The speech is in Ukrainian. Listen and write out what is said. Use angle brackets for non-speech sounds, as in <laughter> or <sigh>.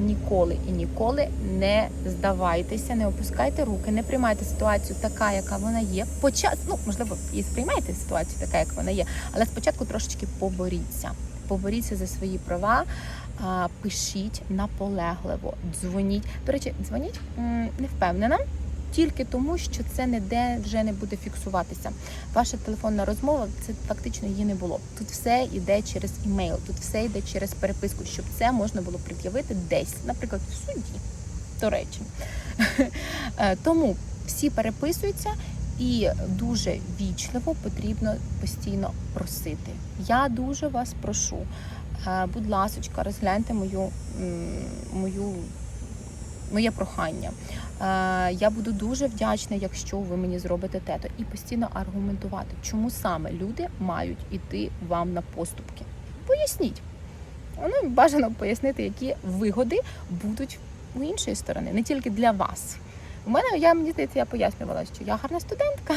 ніколи і ніколи не здавайтеся, не опускайте руки, не приймайте ситуацію така, яка вона є. Почат... ну, можливо, і сприймайте ситуацію така, як вона є, але спочатку трошечки поборіться. Поборіться за свої права, пишіть наполегливо, дзвоніть. До речі, дзвоніть не впевнена. Тільки тому, що це ніде вже не буде фіксуватися. Ваша телефонна розмова це фактично її не було. Тут все йде через імейл, тут все йде через переписку, щоб це можна було пред'явити десь, наприклад, в суді. До речі, <laughs> Е, тому всі переписуються. І дуже вічливо потрібно постійно просити. Я дуже вас прошу, е, будь ласочка, розгляньте мою, мою, моє прохання. Е, Я буду дуже вдячна, якщо ви мені зробите тето, і постійно аргументувати, чому саме люди мають іти вам на поступки. Поясніть. Ну, бажано пояснити, які вигоди будуть у іншої сторони, не тільки для вас. У мене я мені здається, я пояснювала, що я гарна студентка.